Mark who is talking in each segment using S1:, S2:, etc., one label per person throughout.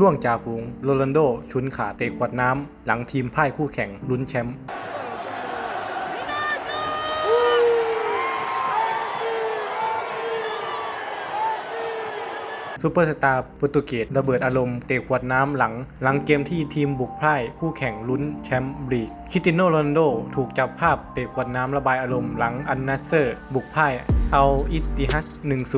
S1: ล่วงจ่าฝูงโรนัลโด ชุนขาเตะขวดน้ำ หลังทีมพ่ายคู่แข่งลุ้นแชมป์ซูเปอร์สตาร์โปรตุเกสระเบิดอารมณ์เตะขวดน้ำหลัง หลังเกมที่ทีมบุกพ่ายคู่แข่งลุ้นแชมป์ลีกคิติโนโรนัลโด ถูกจับภาพเตะขวดน้ำระบายอารมณ์หลังอันนัสเซอร์ บุกพ่าย เอาอิติฮัด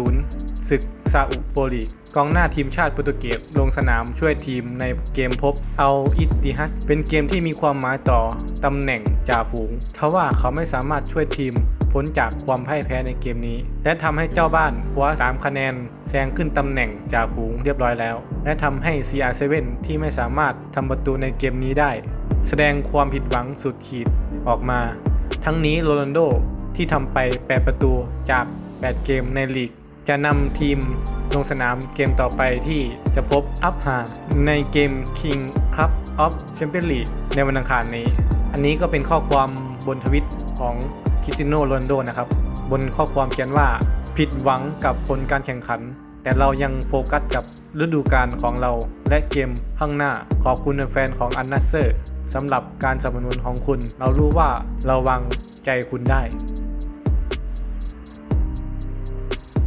S1: 1-0 ศึกซาอุโปลีกกองหน้าทีมชาติโปรตุเกสลงสนามช่วยทีมในเกมพบเอาอิตติฮัดเป็นเกมที่มีความหมายต่อตำแหน่งจ่าฝูงทว่าเขาไม่สามารถช่วยทีมพ้นจากความพ่ายแพ้ในเกมนี้ และทำให้เจ้าบ้านคว้า 3 คะแนนแซงขึ้นตำแหน่งจ่าฝูงเรียบร้อยแล้ว และทำให้ CR7 ที่ไม่สามารถทำประตูในเกมนี้ได้ แสดงความผิดหวังสุดขีดออกมา ทั้งนี้โรนัลโด ที่ทำไป 8 ประตูจาก 8 เกมในลีก จะนำทีมลงสนามเกมต่อไปที่จะพบอัพฮาในเกม King Cup of Champions League ในวันอังคารนี้ อันนี้ก็เป็นข้อความบนทวิตของคริสติโนโรนโดนะครับ บนข้อความเขียนว่าผิดหวังกับผลการแข่งขัน แต่เรายังโฟกัสกับฤดูกาลของเราและเกมข้างหน้าขอบคุณแฟนของอันนัสเซอร์สำหรับการสนับสนุนของคุณ เรารู้ว่าเราวางใจคุณได้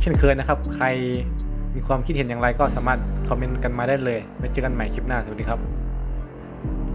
S1: เช่นเคยนะครับ ใครมีความคิดเห็นอย่างไรก็สามารถคอมเมนต์กันมาได้เลยไว้เจอกันใหม่คลิปหน้าสวัสดีครับ